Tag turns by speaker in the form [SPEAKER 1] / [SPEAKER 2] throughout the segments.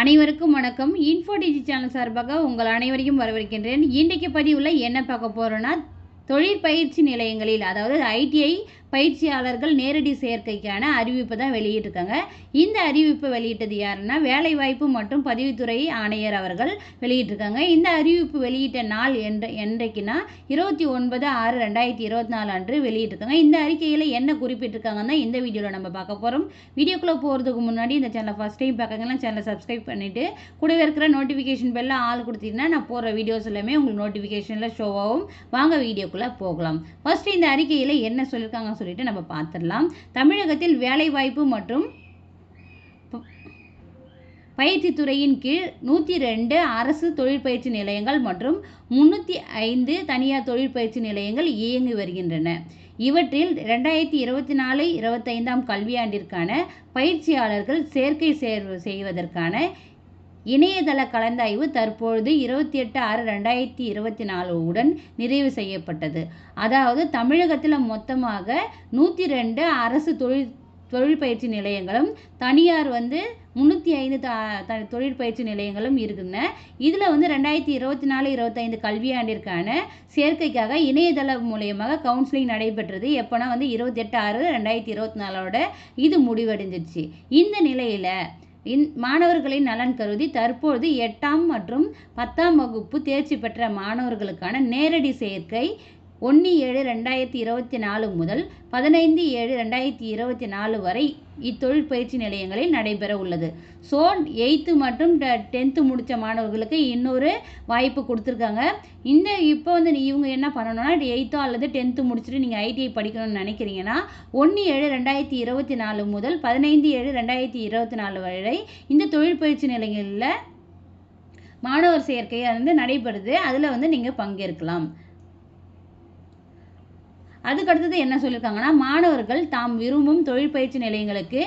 [SPEAKER 1] அனைவருக்கும் வணக்கம். இன்ஃபோ டிஜி சேனல் சார்பாக உங்கள் அனைவரையும் வரவேற்கின்றேன். இன்றைக்கு பதிவில் என்ன பார்க்க போகிறோன்னா தொழிற்பயிற்சி நிலையங்களில் அதாவது ஐடிஐ பயிற்சியாளர்கள் நேரடி சேர்க்கைக்கான அறிவிப்பு தான் வெளியிட்டிருக்காங்க. இந்த அறிவிப்பை வெளியிட்டது யாருன்னா வேலைவாய்ப்பு மற்றும் பதிவுத்துறை ஆணையர் அவர்கள் வெளியிட்டிருக்காங்க. இந்த அறிவிப்பு வெளியிட்ட நாள் என்ற என்றைக்குன்னா இருபத்தி ஒன்பது ஆறு ரெண்டாயிரத்தி இருபத்தி நாலு அன்று வெளியிட்டிருக்காங்க. இந்த அறிக்கையில் என்ன குறிப்பிட்டிருக்காங்கன்னா இந்த வீடியோவில் நம்ம பார்க்க போகிறோம் வீடியோக்குள்ளே போகிறதுக்கு முன்னாடி இந்த சேனலை ஃபஸ்ட் டைம் பார்க்கறதுலாம் சேனலை சப்ஸ்கிரைப் பண்ணிவிட்டு கூடவே இருக்கிற நோட்டிஃபிகேஷன் பெல்ல ஆள் கொடுத்தீங்கன்னா நான் போடுற வீடியோஸ் எல்லாமே உங்களுக்கு நோட்டிஃபிகேஷனில் ஷோ ஆகும். வாங்க வீடியோக்குள்ளே போகலாம். ஃபஸ்ட்டு இந்த அறிக்கையில் என்ன சொல்லியிருக்காங்க சொல்லியிருக்காங்கன்னு சொல்லிட்டு நம்ம பார்த்துடலாம். தமிழகத்தில் வேலைவாய்ப்பு மற்றும் ப- துறையின் கீழ் நூற்றி ரெண்டு அரசு தொழிற்பயிற்சி நிலையங்கள் மற்றும் முந்நூற்றி ஐந்து தனியார் தொழிற்பயிற்சி நிலையங்கள் இயங்கி வருகின்றன. இவற்றில் ரெண்டாயிரத்தி இருபத்தி நாலு இருபத்தைந்தாம் கல்வியாண்டிற்கான பயிற்சியாளர்கள் சேர்க்கை சேர்வு செய்வதற்கான இணையதள கலந்தாய்வு தற்பொழுது இருபத்தி எட்டு ஆறு ரெண்டாயிரத்தி இருபத்தி நாலு உடன் நிறைவு செய்யப்பட்டது. அதாவது தமிழகத்தில் மொத்தமாக நூற்றி ரெண்டு அரசு தொழில் தொழிற்பயிற்சி நிலையங்களும் தனியார் வந்து முந்நூற்றி ஐந்து த த தொழிற்பயிற்சி நிலையங்களும் இருக்குங்க. இதில் வந்து ரெண்டாயிரத்தி இருபத்தி நாலு இருபத்தைந்து கல்வியாண்டிற்கான சேர்க்கைக்காக இணையதளம் மூலியமாக கவுன்சிலிங் நடைபெற்றது. எப்போனா வந்து இருபத்தெட்டு ஆறு ரெண்டாயிரத்தி இருபத்தி நாலோட இது முடிவடைஞ்சிருச்சு இந்த நிலையில் இந் மாணவர்களின் நலன் கருதி தற்போது எட்டாம் மற்றும் பத்தாம் வகுப்பு தேர்ச்சி பெற்ற மாணவர்களுக்கான நேரடி சேர்க்கை ஒன்று ஏழு ரெண்டாயிரத்தி இருபத்தி நாலு முதல் பதினைந்து ஏழு ரெண்டாயிரத்தி இருபத்தி நாலு வரை இத்தொழில் பயிற்சி நிலையங்களில் நடைபெற உள்ளது. ஸோ எயித்து மற்றும் டென்த்து முடித்த மாணவர்களுக்கு இன்னொரு வாய்ப்பு கொடுத்துருக்காங்க. இந்த இப்போ வந்து நீ- இவங்க என்ன பண்ணணும்னா எயித்தோ அல்லது டென்த்து முடிச்சுட்டு நீங்கள் ஐடிஐ படிக்கணும்னு நினைக்கிறீங்கன்னா ஒன்று ஏழு ரெண்டாயிரத்தி இருபத்தி நாலு முதல் பதினைந்து ஏழு ரெண்டாயிரத்தி இருபத்தி நாலு வரை இந்த தொழிற்பயிற்சி நிலையங்களில் மாணவர் சேர்க்கை வந்து நடைபெறுது. அதில் வந்து நீங்கள் பங்கேற்கலாம். அதுக்கு அடுத்தது என்ன சொல்லியிருக்காங்கன்னா மாணவர்கள் தாம் விரும்பும் தொழிற்பயிற்சி நிலையங்களுக்கு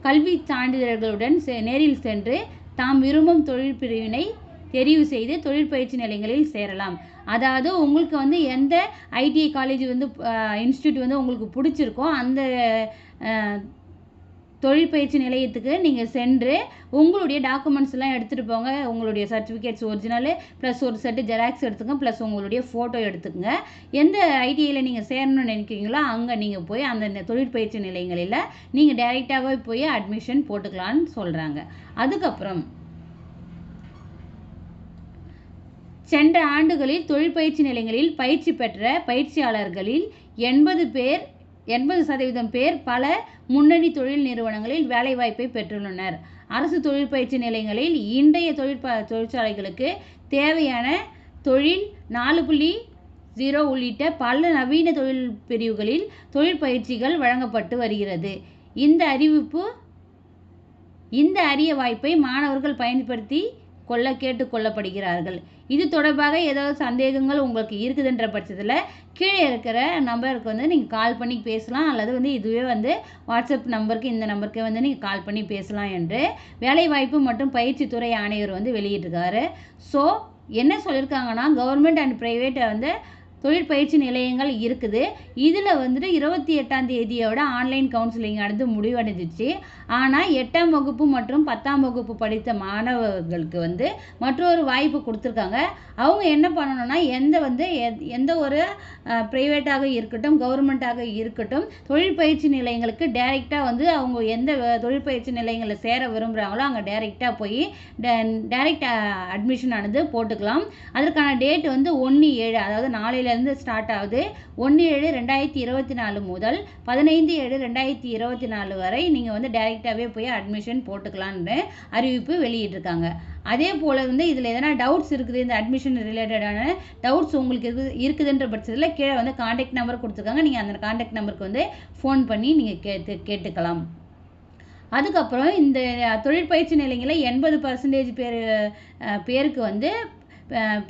[SPEAKER 1] கல்வி சான்றிதழ்களுடன் செ- நேரில் சென்று தாம் விரும்பும் தொழில் பிரிவினை தெரிவு செய்து தொழிற்பயிற்சி நிலையங்களில் சேரலாம். அதாவது உங்களுக்கு வந்து எந்த ஐடிஐ காலேஜ் வந்து இன்ஸ்டியூட் வந்து உங்களுக்கு பிடிச்சிருக்கோ அந்த தொழிற்பயிற்சி நிலையத்துக்கு நீங்கள் சென்று உங்களுடைய டாக்குமெண்ட்ஸ் எல்லாம் எடுத்துகிட்டு போங்க. உங்களுடைய சர்டிஃபிகேட்ஸ் ஒரிஜினலு ப்ளஸ் ஒரு செட்டு ஜெராக்ஸ் எடுத்துக்கங்க ப்ளஸ் உங்களுடைய ஃபோட்டோ எடுத்துக்கங்க. எந்த ஐடிஐயில் நீங்கள் சேரணும்னு நினைக்கிறீங்களோ அங்கே நீங்கள் போய் அந்த தொழிற்பயிற்சி நிலையங்களில் நீங்கள் டைரெக்டாகவே போய் அட்மிஷன் போட்டுக்கலான்னு சொல்கிறாங்க அதுக்கப்புறம் சென்ற ஆண்டுகளில் தொழிற்பயிற்சி நிலையங்களில் பயிற்சி பெற்ற பயிற்சியாளர்களில் எண்பது பேர் எண்பது சதவீதம் பேர் பல முன்னணி தொழில் நிறுவனங்களில் வேலைவாய்ப்பை பெற்றுள்ளனர். அரசு தொழிற்பயிற்சி நிலையங்களில் இன்றைய தொழிற்ப தொழிற்சாலைகளுக்கு தேவையான தொழில் நாலு புள்ளி ஜீரோ உள்ளிட்ட பல நவீன தொழில் பிரிவுகளில் தொழிற்பயிற்சிகள் வழங்கப்பட்டு வருகிறது. இந்த அறிவிப்பு இந்த அரிய வாய்ப்பை மாணவர்கள் பயன்படுத்தி கொள்ள கேட்டு கொள்ளப்படுகிறார்கள். இது தொடர்பாக ஏதாவது சந்தேகங்கள் உங்களுக்கு இருக்குதுன்ற பட்சத்தில் கீழே இருக்கிற நம்பருக்கு வந்து நீங்கள் கால் பண்ணி பேசலாம். அல்லது வந்து இதுவே வந்து வாட்ஸ்அப் நம்பருக்கு இந்த நம்பருக்கே வந்து நீங்கள் கால் பண்ணி பேசலாம் என்று வேலைவாய்ப்பு மற்றும் பயிற்சித்துறை ஆணையர் வந்து வெளியிட்டிருக்காரு. ஸோ என்ன சொல்லியிருக்காங்கன்னா கவர்மெண்ட் அண்ட் ப்ரைவேட்டை வந்து தொழிற்பயிற்சி நிலையங்கள் இருக்குது. இதில் வந்துட்டு இருபத்தி எட்டாம் தேதியோட ஆன்லைன் கவுன்சிலிங் நடந்து முடிவடைஞ்சிச்சு. ஆனால் எட்டாம் வகுப்பு மற்றும் பத்தாம் வகுப்பு படித்த மாணவர்களுக்கு வந்து மற்றொரு வாய்ப்பு கொடுத்துருக்காங்க. அவங்க என்ன பண்ணணும்னா எந்த வந்து எத்- எந்த ஒரு ப்ரைவேட்டாக இருக்கட்டும் கவர்மெண்ட்டாக இருக்கட்டும் தொழிற்பயிற்சி நிலையங்களுக்கு டைரெக்டாக வந்து அவங்க எந்த தொழிற்பயிற்சி நிலையங்களில் சேர விரும்புகிறாங்களோ அங்கே டைரெக்டாக போய் டைரெக்ட் அட்மிஷன் ஆனது போட்டுக்கலாம். அதற்கான டேட் வந்து ஒன்று ஏழு அதாவது இருந்து ஸ்டார்ட் ஆகுது. ஒன்று ஏழு ரெண்டாயிரத்தி இருபத்தி நாலு முதல் பதினைந்து ஏழு ரெண்டாயிரத்தி இருபத்தி நாலு வரை நீங்கள் வந்து டைரெக்டாகவே போய் அட்மிஷன் போட்டுக்கலான்னு அறிவிப்பு வெளியிட்டிருக்காங்க. அதே போல் வந்து இதில் எதனா டவுட்ஸ் இருக்குது இந்த அட்மிஷன் ரிலேட்டடான டவுட்ஸ் உங்களுக்கு இருக்குது இருக்குதுன்ற பட்சத்தில் கீழே வந்து காண்டாக்ட் நம்பர் கொடுத்துருக்காங்க. நீங்கள் அந்த காண்டாக்ட் நம்பருக்கு வந்து ஃபோன் பண்ணி நீங்கள் கேட்டு கேட்டுக்கலாம். அதுக்கப்புறம் இந்த தொழிற்பயிற்சி நிலையங்களில் எண்பது பர்சன்டேஜ் பேர் பேருக்கு வந்து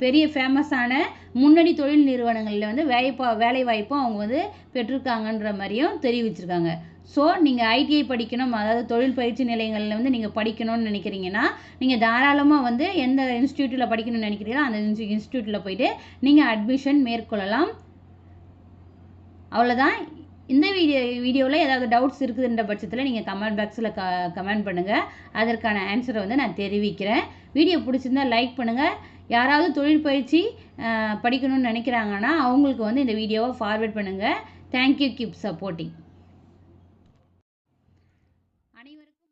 [SPEAKER 1] பெரிய ஃபேமஸான முன்னணி தொழில் நிறுவனங்களில் வந்து வேலைப்பா வேலைவாய்ப்பும் அவங்க வந்து பெற்றிருக்காங்கன்ற மாதிரியும் தெரிவிச்சிருக்காங்க. ஸோ நீங்கள் ஐடிஐ படிக்கணும் அதாவது தொழில் பயிற்சி நிலையங்களில் வந்து நீங்கள் படிக்கணும்னு நினைக்கிறீங்கன்னா நீங்கள் தாராளமாக வந்து எந்த இன்ஸ்டியூட்டில் படிக்கணும்னு நினைக்கிறீங்களோ அந்த இன்ஸ்டியூட்டில் போயிட்டு நீங்கள் அட்மிஷன் மேற்கொள்ளலாம். அவ்வளோதான் இந்த வீடியோ வீடியோவில் ஏதாவது டவுட்ஸ் இருக்குதுன்ற பட்சத்தில் நீங்கள் கமெண்ட் பாக்ஸில் க கமெண்ட் பண்ணுங்கள் அதற்கான ஆன்சரை வந்து நான் தெரிவிக்கிறேன். வீடியோ பிடிச்சிருந்தா லைக் பண்ணுங்கள் யாராவது தொழில் பயிற்சி படிக்கணும்னு நினைக்கிறாங்கன்னா அவங்களுக்கு வந்து இந்த வீடியோவை ஃபார்வேர்ட் பண்ணுங்கள் தேங்க்யூ கீப் சப்போர்ட்டிங்